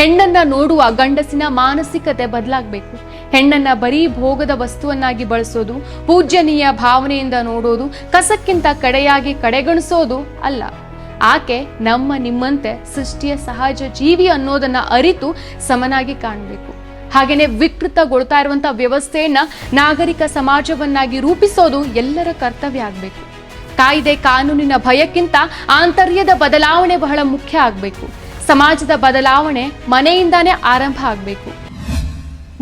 ಹೆಣ್ಣನ್ನ ನೋಡುವ ಗಂಡಸಿನ ಮಾನಸಿಕತೆ ಬದಲಾಗಬೇಕು. ಹೆಣ್ಣನ್ನ ಬರೀ ಭೋಗದ ವಸ್ತುವನ್ನಾಗಿ ಬಳಸೋದು, ಪೂಜ್ಯನೀಯ ಭಾವನೆಯಿಂದ ನೋಡೋದು, ಕಸಕ್ಕಿಂತ ಕಡೆಯಾಗಿ ಕಡೆಗಣಿಸೋದು ಅಲ್ಲ. ಆಕೆ ನಮ್ಮ ನಿಮ್ಮಂತೆ ಸೃಷ್ಟಿಯ ಸಹಜ ಜೀವಿ ಅನ್ನೋದನ್ನ ಅರಿತು ಸಮನಾಗಿ ಕಾಣಬೇಕು. ಹಾಗೇನೆ ವಿಕೃತಗೊಳ್ತಾ ಇರುವಂತಹ ವ್ಯವಸ್ಥೆಯನ್ನ ನಾಗರಿಕ ಸಮಾಜವನ್ನಾಗಿ ರೂಪಿಸೋದು ಎಲ್ಲರ ಕರ್ತವ್ಯ ಆಗಬೇಕು. ಕಾಯ್ದೆ ಕಾನೂನಿನ ಭಯಕ್ಕಿಂತ ಆಂತರ್ಯದ ಬದಲಾವಣೆ ಬಹಳ ಮುಖ್ಯ ಆಗಬೇಕು. ಸಮಾಜದ ಬದಲಾವಣೆ ಮನೆಯಿಂದಾನೇ ಆರಂಭ ಆಗಬೇಕು.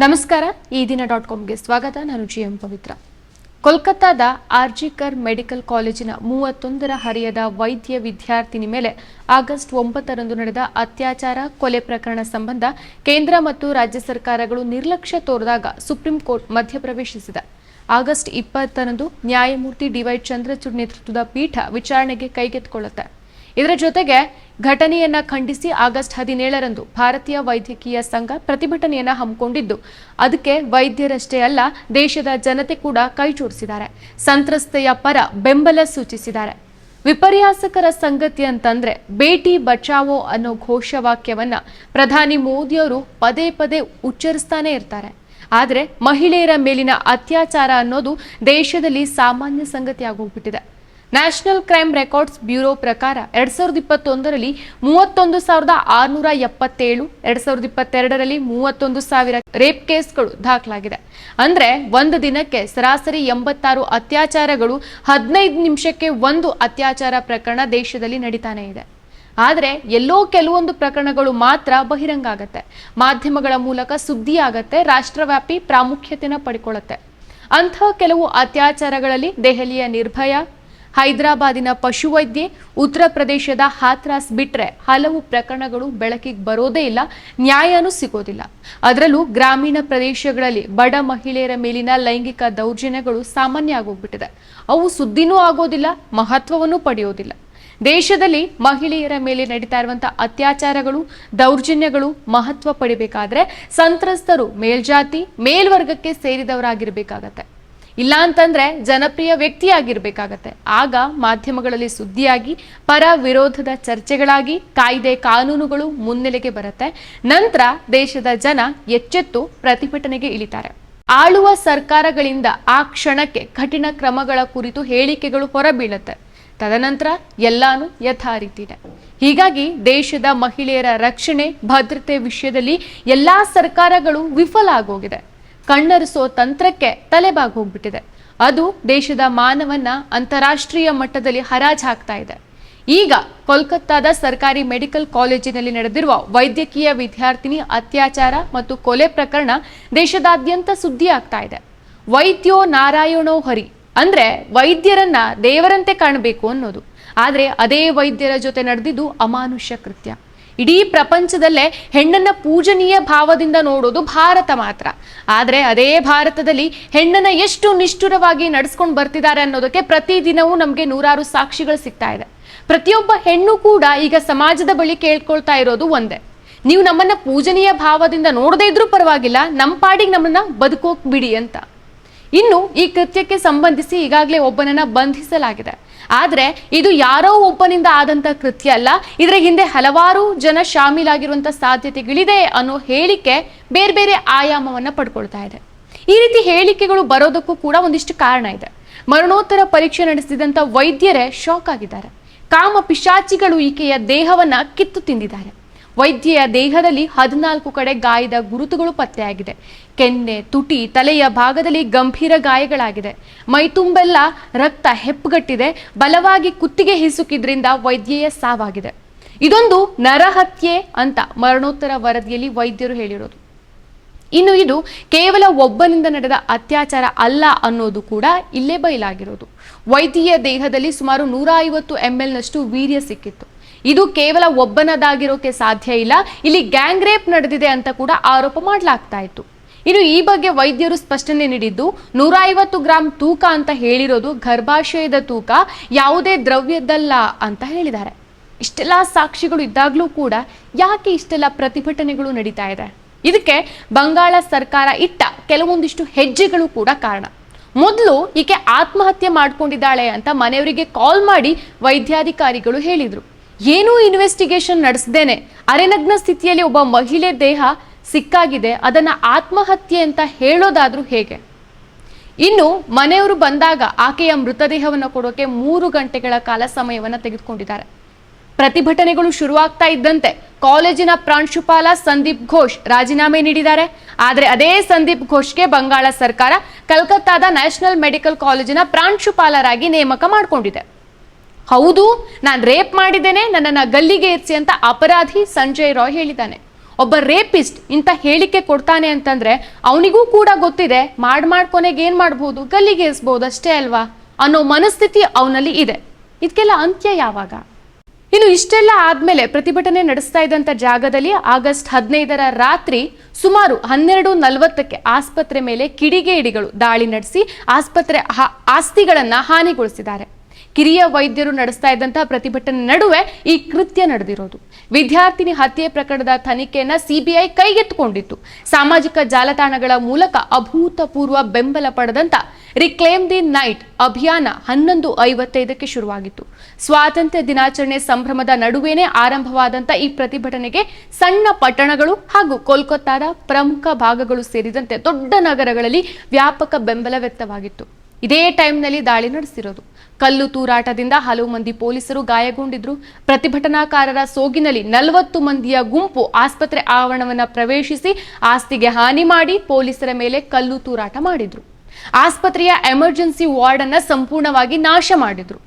ನಮಸ್ಕಾರ, ಈ ದಿನ ಡಾಟ್ ಕಾಮ್ಗೆ ಸ್ವಾಗತ. ನಾನು ಜಿ ಎಂ ಪವಿತ್ರ. ಕೋಲ್ಕತ್ತಾದ ಆರ್ಜಿಕರ್ ಮೆಡಿಕಲ್ ಕಾಲೇಜಿನ ಮೂವತ್ತೊಂದರ ಹರಿಯದ ವೈದ್ಯ ವಿದ್ಯಾರ್ಥಿನಿ ಮೇಲೆ ಆಗಸ್ಟ್ ಒಂಬತ್ತರಂದು ನಡೆದ ಅತ್ಯಾಚಾರ, ಕೊಲೆ ಪ್ರಕರಣ ಸಂಬಂಧ ಕೇಂದ್ರ ಮತ್ತು ರಾಜ್ಯ ಸರ್ಕಾರಗಳು ನಿರ್ಲಕ್ಷ್ಯ ತೋರಿದಾಗ ಸುಪ್ರೀಂ ಕೋರ್ಟ್ ಮಧ್ಯಪ್ರವೇಶಿಸಿದೆ. ಆಗಸ್ಟ್ ಇಪ್ಪತ್ತರಂದು ನ್ಯಾಯಮೂರ್ತಿ ಡಿವೈ ಚಂದ್ರಚೂಡ್ ನೇತೃತ್ವದ ಪೀಠ ವಿಚಾರಣೆಗೆ ಕೈಗೆತ್ತಿಕೊಳ್ಳುತ್ತೆ. ಇದರ ಜೊತೆಗೆ ಘಟನೆಯನ್ನ ಖಂಡಿಸಿ ಆಗಸ್ಟ್ ಹದಿನೇಳರಂದು ಭಾರತೀಯ ವೈದ್ಯಕೀಯ ಸಂಘ ಪ್ರತಿಭಟನೆಯನ್ನ ಹಮ್ಮಿಕೊಂಡಿದ್ದು. ಅದಕ್ಕೆ ವೈದ್ಯರಷ್ಟೇ ಅಲ್ಲ, ದೇಶದ ಜನತೆ ಕೂಡ ಕೈಚೂಡಿಸಿದ್ದಾರೆ ಸಂತ್ರಸ್ತೆಯ ಪರ ಬೆಂಬಲ ಸೂಚಿಸಿದ್ದಾರೆ. ವಿಪರ್ಯಾಸಕರ ಸಂಗತಿ ಅಂತಂದ್ರೆ ಬೇಟಿ ಬಚಾವೋ ಅನ್ನೋ ಘೋಷವಾಕ್ಯವನ್ನ ಪ್ರಧಾನಿ ಮೋದಿಯವರು ಪದೇ ಪದೇ ಉಚ್ಚರಿಸ್ತಾನೆ ಇರ್ತಾರೆ. ಆದರೆ ಮಹಿಳೆಯರ ಮೇಲಿನ ಅತ್ಯಾಚಾರ ಅನ್ನೋದು ದೇಶದಲ್ಲಿ ಸಾಮಾನ್ಯ ಸಂಗತಿ ಆಗೋಗ್ಬಿಟ್ಟಿದೆ ನ್ಯಾಷನಲ್ ಕ್ರೈಮ್ ರೆಕಾರ್ಡ್ಸ್ ಬ್ಯೂರೋ ಪ್ರಕಾರ ಎರಡ್ ಸಾವಿರದ ಇಪ್ಪತ್ತೊಂದರಲ್ಲಿ ಮೂವತ್ತೊಂದು ಸಾವಿರದ ಆರುನೂರ ಎಪ್ಪತ್ತೇಳು, ಎರಡ್ ಸಾವಿರದ ಇಪ್ಪತ್ತೆರಡರಲ್ಲಿ ಮೂವತ್ತೊಂದು ಸಾವಿರ ರೇಪ್ ಕೇಸ್ಗಳು ದಾಖಲಾಗಿದೆ. ಅಂದ್ರೆ ಒಂದು ದಿನಕ್ಕೆ ಸರಾಸರಿ ಎಂಬತ್ತಾರು ಅತ್ಯಾಚಾರಗಳು ಹದಿನೈದು ನಿಮಿಷಕ್ಕೆ ಒಂದು ಅತ್ಯಾಚಾರ ಪ್ರಕರಣ ದೇಶದಲ್ಲಿ ನಡೀತಾನೆ ಇದೆ. ಆದರೆ ಎಲ್ಲೋ ಕೆಲವೊಂದು ಪ್ರಕರಣಗಳು ಮಾತ್ರ ಬಹಿರಂಗ ಆಗತ್ತೆ. ಮಾಧ್ಯಮಗಳ ಮೂಲಕ ಸುದ್ದಿ ಆಗತ್ತೆ, ರಾಷ್ಟ್ರವ್ಯಾಪಿ ಪ್ರಾಮುಖ್ಯತೆನ ಪಡ್ಕೊಳ್ಳುತ್ತೆ ಅಂಥ ಕೆಲವು ಅತ್ಯಾಚಾರಗಳಲ್ಲಿ ದೆಹಲಿಯ ನಿರ್ಭಯ ಹೈದರಾಬಾದಿನ ಪಶುವೈದ್ಯೆ ಉತ್ತರ ಪ್ರದೇಶದ ಹಾಥ್ರಾಸ್ ಬಿಟ್ರೆ ಹಲವು ಪ್ರಕರಣಗಳು ಬೆಳಕಿಗೆ ಬರೋದೇ ಇಲ್ಲ, ನ್ಯಾಯನೂ ಸಿಗೋದಿಲ್ಲ. ಅದರಲ್ಲೂ ಗ್ರಾಮೀಣ ಪ್ರದೇಶಗಳಲ್ಲಿ ಬಡ ಮಹಿಳೆಯರ ಮೇಲಿನ ಲೈಂಗಿಕ ದೌರ್ಜನ್ಯಗಳು ಸಾಮಾನ್ಯ ಆಗೋಗ್ಬಿಟ್ಟಿದೆ ಅವು ಸುದ್ದಿನೂ ಆಗೋದಿಲ್ಲ, ಮಹತ್ವವನ್ನು ಪಡೆಯೋದಿಲ್ಲ. ದೇಶದಲ್ಲಿ ಮಹಿಳೆಯರ ಮೇಲೆ ನಡೀತಾ ಇರುವಂತಹ ಅತ್ಯಾಚಾರಗಳು, ದೌರ್ಜನ್ಯಗಳು ಮಹತ್ವ ಪಡಿಬೇಕಾದ್ರೆ ಸಂತ್ರಸ್ತರು ಮೇಲ್ಜಾತಿ, ಮೇಲ್ವರ್ಗಕ್ಕೆ ಸೇರಿದವರಾಗಿರ್ಬೇಕಾಗತ್ತೆ. ಇಲ್ಲ ಅಂತಂದ್ರೆ ಜನಪ್ರಿಯ ವ್ಯಕ್ತಿಯಾಗಿರ್ಬೇಕಾಗತ್ತೆ. ಆಗ ಮಾಧ್ಯಮಗಳಲ್ಲಿ ಸುದ್ದಿಯಾಗಿ ಪರ ವಿರೋಧದ ಚರ್ಚೆಗಳಾಗಿ, ಕಾಯ್ದೆ ಕಾನೂನುಗಳು ಮುನ್ನೆಲೆಗೆ ಬರುತ್ತೆ. ನಂತರ ದೇಶದ ಜನ ಎಚ್ಚೆತ್ತು ಪ್ರತಿಭಟನೆಗೆ ಇಳಿತಾರೆ. ಆಳುವ ಸರ್ಕಾರಗಳಿಂದ ಆ ಕ್ಷಣಕ್ಕೆ ಕಠಿಣ ಕ್ರಮಗಳ ಕುರಿತು ಹೇಳಿಕೆಗಳು ಹೊರಬೀಳುತ್ತೆ. ತದನಂತರ ಎಲ್ಲಾನು ಯಥಾರೀತಿನೇ. ಹೀಗಾಗಿ ದೇಶದ ಮಹಿಳೆಯರ ರಕ್ಷಣೆ, ಭದ್ರತೆ ವಿಷಯದಲ್ಲಿ ಎಲ್ಲಾ ಸರ್ಕಾರಗಳು ವಿಫಲ ಆಗೋಗಿದೆ. ಕಣ್ಣರಿಸೋ ತಂತ್ರಕ್ಕೆ ತಲೆಬಾಗಿ ಹೋಗ್ಬಿಟ್ಟಿದೆ ಅದು ದೇಶದ ಮಾನವನ್ನ ಅಂತಾರಾಷ್ಟ್ರೀಯ ಮಟ್ಟದಲ್ಲಿ ಹರಾಜ್ ಹಾಕ್ತಾ ಇದೆ. ಈಗ ಕೋಲ್ಕತ್ತಾದ ಸರ್ಕಾರಿ ಮೆಡಿಕಲ್ ಕಾಲೇಜಿನಲ್ಲಿ ನಡೆದಿರುವ ವೈದ್ಯಕೀಯ ವಿದ್ಯಾರ್ಥಿನಿ ಅತ್ಯಾಚಾರ ಮತ್ತು ಕೊಲೆ ಪ್ರಕರಣ ದೇಶದಾದ್ಯಂತ ಸುದ್ದಿ ಆಗ್ತಾ ಇದೆ. ವೈದ್ಯೋ ನಾರಾಯಣೋ ಹರಿ ಅಂದ್ರೆ ವೈದ್ಯರನ್ನ ದೇವರಂತೆ ಕಾಣಬೇಕು ಅನ್ನೋದು. ಆದರೆ ಅದೇ ವೈದ್ಯರ ಜೊತೆ ನಡೆದಿದ್ದು ಅಮಾನುಷ್ಯ ಕೃತ್ಯ. ಇಡೀ ಪ್ರಪಂಚದಲ್ಲೇ ಹೆಣ್ಣನ್ನ ಪೂಜನೀಯ ಭಾವದಿಂದ ನೋಡೋದು ಭಾರತ ಮಾತ್ರ. ಆದ್ರೆ ಅದೇ ಭಾರತದಲ್ಲಿ ಹೆಣ್ಣನ್ನ ಎಷ್ಟು ನಿಷ್ಠುರವಾಗಿ ನಡೆಸ್ಕೊಂಡು ಬರ್ತಿದ್ದಾರೆ ಅನ್ನೋದಕ್ಕೆ ಪ್ರತಿದಿನವೂ ನಮಗೆ ನೂರಾರು ಸಾಕ್ಷಿಗಳು ಸಿಗ್ತಾ ಇದೆ. ಪ್ರತಿಯೊಬ್ಬ ಹೆಣ್ಣು ಕೂಡ ಈಗ ಸಮಾಜದ ಬಳಿ ಕೇಳ್ಕೊಳ್ತಾ ಇರೋದು ಒಂದೇ. ನೀವು ನಮ್ಮನ್ನ ಪೂಜನೀಯ ಭಾವದಿಂದ ನೋಡದೇ ಇದ್ರೂ ಪರವಾಗಿಲ್ಲ ನಮ್ಮ ಪಾಡಿಗೆ ನಮ್ಮನ್ನ ಬದುಕೋಕ್ ಬಿಡಿ ಅಂತ. ಇನ್ನು ಈ ಕೃತ್ಯಕ್ಕೆ ಸಂಬಂಧಿಸಿ ಈಗಾಗಲೇ ಒಬ್ಬನನ್ನ ಬಂಧಿಸಲಾಗಿದೆ. ಆದರೆ ಇದು ಯಾರೋ ಒಬ್ಬನಿಂದ ಆದಂತ ಕೃತ್ಯ ಅಲ್ಲ. ಇದರ ಹಿಂದೆ ಹಲವಾರು ಜನ ಶಾಮೀಲಾಗಿರುವಂತ ಸಾಧ್ಯತೆಗಳಿದೆ ಅನ್ನೋ ಹೇಳಿಕೆ ಬೇರೆ ಬೇರೆ ಆಯಾಮವನ್ನ ಪಡ್ಕೊಳ್ತಾ ಇದೆ. ಈ ರೀತಿ ಹೇಳಿಕೆಗಳು ಬರೋದಕ್ಕೂ ಕೂಡ ಒಂದಿಷ್ಟು ಕಾರಣ ಇದೆ. ಮರಣೋತ್ತರ ಪರೀಕ್ಷೆ ನಡೆಸಿದಂತ ವೈದ್ಯರೇ ಶಾಕ್ ಆಗಿದ್ದಾರೆ. ಕಾಮ ಪಿಶಾಚಿಗಳು ಈಕೆಯ ದೇಹವನ್ನ ಕಿತ್ತು ತಿಂದಿದ್ದಾರೆ. ವೈದ್ಯೆಯ ದೇಹದಲ್ಲಿ ಹದಿನಾಲ್ಕು ಕಡೆ ಗಾಯದ ಗುರುತುಗಳು ಪತ್ತೆಯಾಗಿದೆ. ಕೆನ್ನೆ, ತುಟಿ, ತಲೆಯ ಭಾಗದಲ್ಲಿ ಗಂಭೀರ ಗಾಯಗಳಾಗಿದೆ. ಮೈತುಂಬೆಲ್ಲ ರಕ್ತ ಹೆಪ್ಪುಗಟ್ಟಿದೆ. ಬಲವಾಗಿ ಕುತ್ತಿಗೆ ಹಿಸುಕಿದ್ರಿಂದ ವೈದ್ಯೆಯ ಸಾವಾಗಿದೆ. ಇದೊಂದು ನರಹತ್ಯೆ ಅಂತ ಮರಣೋತ್ತರ ವರದಿಯಲ್ಲಿ ವೈದ್ಯರು ಹೇಳಿರೋದು. ಇನ್ನು ಇದು ಕೇವಲ ಒಬ್ಬನಿಂದ ನಡೆದ ಅತ್ಯಾಚಾರ ಅಲ್ಲ ಅನ್ನೋದು ಕೂಡ ಇಲ್ಲೇ ಬಯಲಾಗಿರೋದು. ವೈದ್ಯ ದೇಹದಲ್ಲಿ ಸುಮಾರು ನೂರ ಐವತ್ತು ಎಂ ನಷ್ಟು ವೀರ್ಯ ಸಿಕ್ಕಿತ್ತು. ಇದು ಕೇವಲ ಒಬ್ಬನದಾಗಿರೋಕೆ ಸಾಧ್ಯ ಇಲ್ಲ. ಇಲ್ಲಿ ಗ್ಯಾಂಗ್ ರೇಪ್ ನಡೆದಿದೆ ಅಂತ ಕೂಡ ಆರೋಪ ಮಾಡಲಾಗ್ತಾ ಇತ್ತು. ಇನ್ನು ಈ ಬಗ್ಗೆ ವೈದ್ಯರು ಸ್ಪಷ್ಟನೆ ನೀಡಿದ್ದು ನೂರ ಐವತ್ತು ಗ್ರಾಂ ತೂಕ ಅಂತ ಹೇಳಿರೋದು ಗರ್ಭಾಶಯದ ತೂಕ, ಯಾವುದೇ ದ್ರವ್ಯದಲ್ಲ ಅಂತ ಹೇಳಿದ್ದಾರೆ. ಇಷ್ಟೆಲ್ಲ ಸಾಕ್ಷಿಗಳು ಇದ್ದಾಗಲೂ ಕೂಡ ಯಾಕೆ ಇಷ್ಟೆಲ್ಲ ಪ್ರತಿಭಟನೆಗಳು ನಡೀತಾ ಇದೆ? ಇದಕ್ಕೆ ಬಂಗಾಳ ಸರ್ಕಾರ ಇಟ್ಟ ಕೆಲವೊಂದಿಷ್ಟು ಹೆಜ್ಜೆಗಳು ಕೂಡ ಕಾರಣ. ಮೊದಲು ಈಕೆ ಆತ್ಮಹತ್ಯೆ ಮಾಡ್ಕೊಂಡಿದ್ದಾಳೆ ಅಂತ ಮನೆಯವರಿಗೆ ಕಾಲ್ ಮಾಡಿ ವೈದ್ಯಾಧಿಕಾರಿಗಳು ಹೇಳಿದ್ರು. ಏನೂ ಇನ್ವೆಸ್ಟಿಗೇಷನ್ ನಡೆಸದೇನೆ. ಅರೆನಗ್ನ ಸ್ಥಿತಿಯಲ್ಲಿ ಒಬ್ಬ ಮಹಿಳೆ ದೇಹ ಸಿಕ್ಕಾಗಿದೆ. ಅದನ್ನ ಆತ್ಮಹತ್ಯೆ ಅಂತ ಹೇಳೋದಾದ್ರೂ ಹೇಗೆ? ಇನ್ನು ಮನೆಯವರು ಬಂದಾಗ ಆಕೆಯ ಮೃತದೇಹವನ್ನು ಕೊಡೋಕೆ ಮೂರು ಗಂಟೆಗಳ ಕಾಲ ಸಮಯವನ್ನು ತೆಗೆದುಕೊಂಡಿದ್ದಾರೆ. ಪ್ರತಿಭಟನೆಗಳು ಶುರುವಾಗ್ತಾ ಇದ್ದಂತೆ ಕಾಲೇಜಿನ ಪ್ರಾಂಶುಪಾಲ ಸಂದೀಪ್ ಘೋಷ್ ರಾಜೀನಾಮೆ ನೀಡಿದ್ದಾರೆ. ಆದರೆ ಅದೇ ಸಂದೀಪ್ ಘೋಷ್ಗೆ ಬಂಗಾಳ ಸರ್ಕಾರ ಕಲ್ಕತ್ತಾದ ನ್ಯಾಷನಲ್ ಮೆಡಿಕಲ್ ಕಾಲೇಜಿನ ಪ್ರಾಂಶುಪಾಲರಾಗಿ ನೇಮಕ ಮಾಡಿಕೊಂಡಿದೆ. ಹೌದು, ನಾನು ರೇಪ್ ಮಾಡಿದ್ದೇನೆ, ನನ್ನನ್ನು ಗಲ್ಲಿಗೆ ಇರಿಸಿ ಅಂತ ಅಪರಾಧಿ ಸಂಜಯ್ ರಾಯ್ ಹೇಳಿದ್ದಾನೆ. ಒಬ್ಬ ರೇಪಿಸ್ಟ್ ಇಂಥ ಹೇಳಿಕೆ ಕೊಡ್ತಾನೆ ಅಂತಂದ್ರೆ ಅವನಿಗೂ ಕೂಡ ಗೊತ್ತಿದೆ, ಮಾಡ್ ಮಾಡ್ಕೊನೆಗೆ ಏನು ಮಾಡ್ಬೋದು, ಗಲ್ಲಿಗೆ ಏರಿಸ್ಬೋದು ಅಷ್ಟೇ ಅಲ್ವಾ? ಅನ್ನೋ ಮನಸ್ಥಿತಿ ಅವನಲ್ಲಿ ಇದೆ. ಇದಕ್ಕೆಲ್ಲ ಅಂತ್ಯ ಯಾವಾಗ? ಇನ್ನು ಇಷ್ಟೆಲ್ಲ ಆದ್ಮೇಲೆ ಪ್ರತಿಭಟನೆ ನಡೆಸ್ತಾ ಇದ್ದಂಥ ಜಾಗದಲ್ಲಿ ಆಗಸ್ಟ್ ಹದಿನೈದರ ರಾತ್ರಿ ಸುಮಾರು ಹನ್ನೆರಡು ನಲವತ್ತಕ್ಕೆ ಆಸ್ಪತ್ರೆ ಮೇಲೆ ಕಿಡಿಗೇಡಿಗಳು ದಾಳಿ ನಡೆಸಿ ಆಸ್ಪತ್ರೆ ಆಸ್ತಿಗಳನ್ನ ಹಾನಿಗೊಳಿಸಿದ್ದಾರೆ. ಕಿರಿಯ ವೈದ್ಯರು ನಡೆಸ್ತಾ ಇದ್ದಂತಹ ಪ್ರತಿಭಟನೆ ನಡುವೆ ಈ ಕೃತ್ಯ ನಡೆದಿರೋದು. ವಿದ್ಯಾರ್ಥಿನಿ ಹತ್ಯೆ ಪ್ರಕರಣದ ತನಿಖೆಯನ್ನ ಸಿಬಿಐ ಕೈಗೆತ್ತಿಕೊಂಡಿತ್ತು. ಸಾಮಾಜಿಕ ಜಾಲತಾಣಗಳ ಮೂಲಕ ಅಭೂತಪೂರ್ವ ಬೆಂಬಲ ಪಡೆದಂತ ರಿಕ್ಲೇಮ್ ದಿ ನೈಟ್ ಅಭಿಯಾನ ಹನ್ನೊಂದು ಐವತ್ತೈದಕ್ಕೆ ಶುರುವಾಗಿತ್ತು. ಸ್ವಾತಂತ್ರ್ಯ ದಿನಾಚರಣೆ ಸಂಭ್ರಮದ ನಡುವೆನೇ ಆರಂಭವಾದಂತ ಈ ಪ್ರತಿಭಟನೆಗೆ ಸಣ್ಣ ಪಟ್ಟಣಗಳು ಹಾಗೂ ಕೋಲ್ಕತ್ತಾದ ಪ್ರಮುಖ ಭಾಗಗಳು ಸೇರಿದಂತೆ ದೊಡ್ಡ ನಗರಗಳಲ್ಲಿ ವ್ಯಾಪಕ ಬೆಂಬಲ ವ್ಯಕ್ತವಾಗಿತ್ತು. ಇದೇ ಟೈಮ್ನಲ್ಲಿ ದಾಳಿ ನಡೆಸಿರೋದು. ಕಲ್ಲು ತೂರಾಟದಿಂದ ಹಲವು ಮಂದಿ ಪೊಲೀಸರು ಗಾಯಗೊಂಡಿದ್ರು. ಪ್ರತಿಭಟನಾಕಾರರ ಸೋಗಿನಲ್ಲಿ ನಲವತ್ತು ಮಂದಿಯ ಗುಂಪು ಆಸ್ಪತ್ರೆ ಆವರಣವನ್ನ ಪ್ರವೇಶಿಸಿ ಆಸ್ತಿಗೆ ಹಾನಿ ಮಾಡಿ ಪೊಲೀಸರ ಮೇಲೆ ಕಲ್ಲು ತೂರಾಟ ಮಾಡಿದ್ರು. ಆಸ್ಪತ್ರೆಯ ಎಮರ್ಜೆನ್ಸಿ ವಾರ್ಡ್ ಅನ್ನ ಸಂಪೂರ್ಣವಾಗಿ ನಾಶ ಮಾಡಿದ್ರು.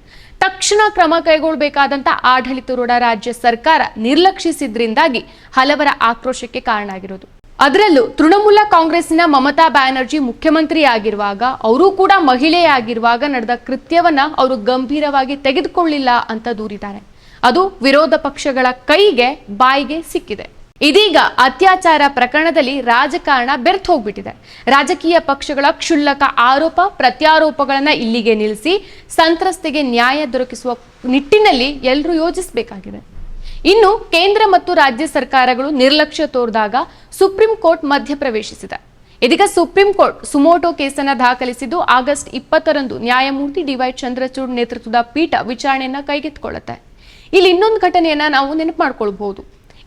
ತಕ್ಷಣ ಕ್ರಮ ಕೈಗೊಳ್ಳಬೇಕಾದಂತ ಆಡಳಿತಾರೂಢ ರಾಜ್ಯ ಸರ್ಕಾರ ನಿರ್ಲಕ್ಷಿಸಿದ್ರಿಂದಾಗಿ ಹಲವರ ಆಕ್ರೋಶಕ್ಕೆ ಕಾರಣ ಆಗಿರೋದು ಅದರಲ್ಲೂ ತೃಣಮೂಲ ಕಾಂಗ್ರೆಸ್ನ ಮಮತಾ ಬ್ಯಾನರ್ಜಿ ಮುಖ್ಯಮಂತ್ರಿ ಆಗಿರುವಾಗ ಅವರು ಕೂಡ ಮಹಿಳೆಯಾಗಿರುವಾಗ ನಡೆದ ಕೃತ್ಯವನ್ನ ಅವರು ಗಂಭೀರವಾಗಿ ತೆಗೆದುಕೊಳ್ಳಿಲ್ಲ ಅಂತ ದೂರಿದ್ದಾರೆ. ಅದು ವಿರೋಧ ಪಕ್ಷಗಳ ಕೈಗೆ ಬಾಯಿಗೆ ಸಿಕ್ಕಿದೆ. ಇದೀಗ ಅತ್ಯಾಚಾರ ಪ್ರಕರಣದಲ್ಲಿ ರಾಜಕಾರಣ ಬೆರ್ತ್ ಹೋಗ್ಬಿಟ್ಟಿದೆ. ರಾಜಕೀಯ ಪಕ್ಷಗಳ ಕ್ಷುಲ್ಲಕ ಆರೋಪ, ಪ್ರತ್ಯಾರೋಪಗಳನ್ನ ಇಲ್ಲಿಗೆ ನಿಲ್ಲಿಸಿ ಸಂತ್ರಸ್ತೆಗೆ ನ್ಯಾಯ ದೊರಕಿಸುವ ನಿಟ್ಟಿನಲ್ಲಿ ಎಲ್ಲರೂ ಯೋಚಿಸಬೇಕಾಗಿದೆ. ಇನ್ನು ಕೇಂದ್ರ ಮತ್ತು ರಾಜ್ಯ ಸರ್ಕಾರಗಳು ನಿರ್ಲಕ್ಷ್ಯ ತೋರಿದಾಗ ಸುಪ್ರೀಂ ಕೋರ್ಟ್ ಮಧ್ಯಪ್ರವೇಶಿಸಿದೆ ಇದೀಗ ಸುಪ್ರೀಂ ಕೋರ್ಟ್ ಸುಮೋಟೋ ಕೇಸನ್ನ ದಾಖಲಿಸಿದ್ದು ಆಗಸ್ಟ್ ಇಪ್ಪತ್ತರಂದು ನ್ಯಾಯಮೂರ್ತಿ ಡಿವೈ ಚಂದ್ರಚೂಡ್ ನೇತೃತ್ವದ ಪೀಠ ವಿಚಾರಣೆಯನ್ನ ಕೈಗೆತ್ತಿಕೊಳ್ಳುತ್ತೆ. ಇಲ್ಲಿ ಇನ್ನೊಂದು ಘಟನೆಯನ್ನ ನಾವು ನೆನಪು ಮಾಡ್ಕೊಳ್ಬಹುದು.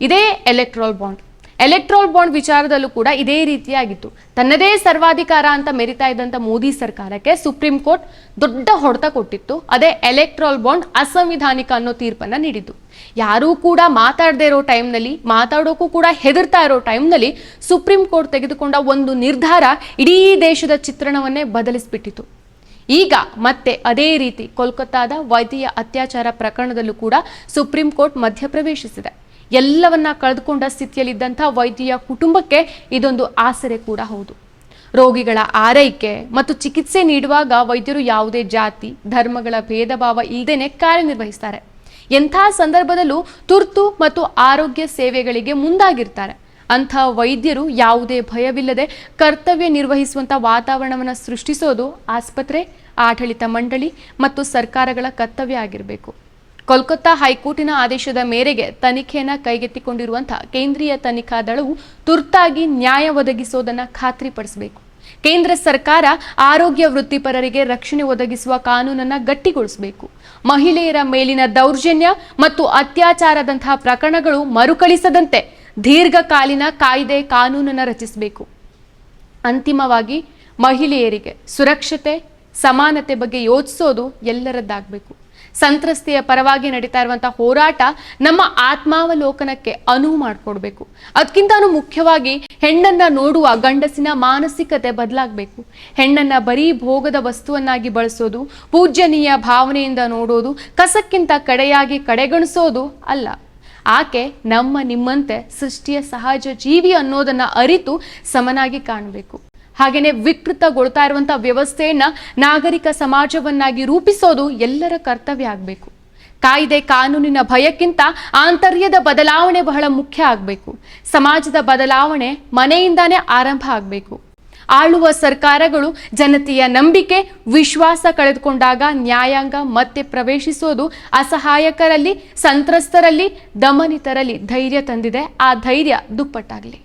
ಇದೇ ಎಲೆಕ್ಟ್ರಾಲ್ ಬಾಂಡ್ ಎಲೆಕ್ಟ್ರಾಲ್ ಬಾಂಡ್ ವಿಚಾರದಲ್ಲೂ ಕೂಡ ಇದೇ ರೀತಿಯಾಗಿತ್ತು. ತನ್ನದೇ ಸರ್ವಾಧಿಕಾರ ಅಂತ ಮೆರಿತಾ ಇದ್ದಂಥ ಮೋದಿ ಸರ್ಕಾರಕ್ಕೆ ಸುಪ್ರೀಂ ಕೋರ್ಟ್ ದೊಡ್ಡ ಹೊಡೆತ ಕೊಟ್ಟಿತ್ತು. ಅದೇ ಎಲೆಕ್ಟ್ರಾಲ್ ಬಾಂಡ್ ಅಸಂವಿಧಾನಿಕ ಅನ್ನೋ ತೀರ್ಪನ್ನ ನೀಡಿದ್ದು. ಯಾರೂ ಕೂಡ ಮಾತಾಡದೇ ಇರೋ ಟೈಮ್ನಲ್ಲಿ ಮಾತಾಡೋಕ್ಕೂ ಕೂಡ ಹೆದರ್ತಾ ಇರೋ ಟೈಮ್ನಲ್ಲಿ ಸುಪ್ರೀಂ ಕೋರ್ಟ್ ತೆಗೆದುಕೊಂಡ ಒಂದು ನಿರ್ಧಾರ ಇಡೀ ದೇಶದ ಚಿತ್ರಣವನ್ನೇ ಬದಲಿಸಿಬಿಟ್ಟಿತು ಈಗ ಮತ್ತೆ ಅದೇ ರೀತಿ ಕೋಲ್ಕತ್ತಾದ ವೈದ್ಯೀಯ ಅತ್ಯಾಚಾರ ಪ್ರಕರಣದಲ್ಲೂ ಕೂಡ ಸುಪ್ರೀಂ ಕೋರ್ಟ್ ಮಧ್ಯಪ್ರವೇಶಿಸಿದೆ. ಎಲ್ಲವನ್ನ ಕಳೆದುಕೊಂಡ ಸ್ಥಿತಿಯಲ್ಲಿದ್ದಂಥ ವೈದ್ಯೆಯ ಕುಟುಂಬಕ್ಕೆ ಇದೊಂದು ಆಸರೆ ಕೂಡ ಹೌದು. ರೋಗಿಗಳ ಆರೈಕೆ ಮತ್ತು ಚಿಕಿತ್ಸೆ ನೀಡುವಾಗ ವೈದ್ಯರು ಯಾವುದೇ ಜಾತಿ, ಧರ್ಮಗಳ ಭೇದ ಭಾವ ಇಲ್ಲದೇನೆ ಕಾರ್ಯನಿರ್ವಹಿಸ್ತಾರೆ. ಎಂಥ ಸಂದರ್ಭದಲ್ಲೂ ತುರ್ತು ಮತ್ತು ಆರೋಗ್ಯ ಸೇವೆಗಳಿಗೆ ಮುಂದಾಗಿರ್ತಾರೆ. ಅಂಥ ವೈದ್ಯರು ಯಾವುದೇ ಭಯವಿಲ್ಲದೆ ಕರ್ತವ್ಯ ನಿರ್ವಹಿಸುವಂಥ ವಾತಾವರಣವನ್ನು ಸೃಷ್ಟಿಸೋದು ಆಸ್ಪತ್ರೆ, ಆಡಳಿತ ಮಂಡಳಿ ಮತ್ತು ಸರ್ಕಾರಗಳ ಕರ್ತವ್ಯ ಆಗಿರಬೇಕು. ಕೋಲ್ಕತ್ತಾ ಹೈಕೋರ್ಟಿನ ಆದೇಶದ ಮೇರೆಗೆ ತನಿಖೆಯನ್ನು ಕೈಗೆತ್ತಿಕೊಂಡಿರುವಂತಹ ಕೇಂದ್ರೀಯ ತನಿಖಾ ದಳವು ತುರ್ತಾಗಿ ನ್ಯಾಯ ಒದಗಿಸೋದನ್ನ ಖಾತ್ರಿಪಡಿಸಬೇಕು. ಕೇಂದ್ರ ಸರ್ಕಾರ ಆರೋಗ್ಯ ವೃತ್ತಿಪರರಿಗೆ ರಕ್ಷಣೆ ಒದಗಿಸುವ ಕಾನೂನನ್ನು ಗಟ್ಟಿಗೊಳಿಸಬೇಕು. ಮಹಿಳೆಯರ ಮೇಲಿನ ದೌರ್ಜನ್ಯ ಮತ್ತು ಅತ್ಯಾಚಾರದಂತಹ ಪ್ರಕರಣಗಳು ಮರುಕಳಿಸದಂತೆ ದೀರ್ಘಕಾಲೀನ ಕಾಯ್ದೆ ಕಾನೂನನ್ನು ರಚಿಸಬೇಕು. ಅಂತಿಮವಾಗಿ ಮಹಿಳೆಯರಿಗೆ ಸುರಕ್ಷತೆ, ಸಮಾನತೆ ಬಗ್ಗೆ ಯೋಚಿಸೋದು ಎಲ್ಲರದ್ದಾಗಬೇಕು. ಸಂತ್ರಸ್ತೆಯ ಪರವಾಗಿ ನಡೀತಾ ಇರುವಂತಹ ಹೋರಾಟ ನಮ್ಮ ಆತ್ಮಾವಲೋಕನಕ್ಕೆ ಅನುವು ಮಾಡಿಕೊಡ್ಬೇಕು. ಅದಕ್ಕಿಂತನೂ ಮುಖ್ಯವಾಗಿ ಹೆಣ್ಣನ್ನ ನೋಡುವ ಗಂಡಸಿನ ಮಾನಸಿಕತೆ ಬದಲಾಗಬೇಕು. ಹೆಣ್ಣನ್ನ ಬರೀ ಭೋಗದ ವಸ್ತುವನ್ನಾಗಿ ಬಳಸೋದು, ಪೂಜ್ಯನೀಯ ಭಾವನೆಯಿಂದ ನೋಡೋದು, ಕಸಕ್ಕಿಂತ ಕಡೆಯಾಗಿ ಕಡೆಗಣಿಸೋದು ಅಲ್ಲ. ಆಕೆ ನಮ್ಮ ನಿಮ್ಮಂತೆ ಸೃಷ್ಟಿಯ ಸಹಜ ಜೀವಿ ಅನ್ನೋದನ್ನ ಅರಿತು ಸಮನಾಗಿ ಕಾಣಬೇಕು. ಹಾಗೇನೆ ವಿಕೃತಗೊಳ್ತಾ ಇರುವಂತ ವ್ಯವಸ್ಥೆಯನ್ನ ನಾಗರಿಕ ಸಮಾಜವನ್ನಾಗಿ ರೂಪಿಸೋದು ಎಲ್ಲರ ಕರ್ತವ್ಯ ಆಗಬೇಕು. ಕಾಯ್ದೆ ಕಾನೂನಿನ ಭಯಕ್ಕಿಂತ ಆಂತರ್ಯದ ಬದಲಾವಣೆ ಬಹಳ ಮುಖ್ಯ ಆಗಬೇಕು. ಸಮಾಜದ ಬದಲಾವಣೆ ಮನೆಯಿಂದಾನೇ ಆರಂಭ ಆಗಬೇಕು. ಆಳುವ ಸರ್ಕಾರಗಳು ಜನತೆಯ ನಂಬಿಕೆ, ವಿಶ್ವಾಸ ಕಳೆದುಕೊಂಡಾಗ ನ್ಯಾಯಾಂಗ ಮತ್ತೆ ಪ್ರವೇಶಿಸೋದು ಅಸಹಾಯಕರಲ್ಲಿ, ಸಂತ್ರಸ್ತರಲ್ಲಿ, ದಮನಿತರಲ್ಲಿ ಧೈರ್ಯ ತಂದಿದೆ. ಆ ಧೈರ್ಯ ದುಪ್ಪಟ್ಟಾಗಲಿ.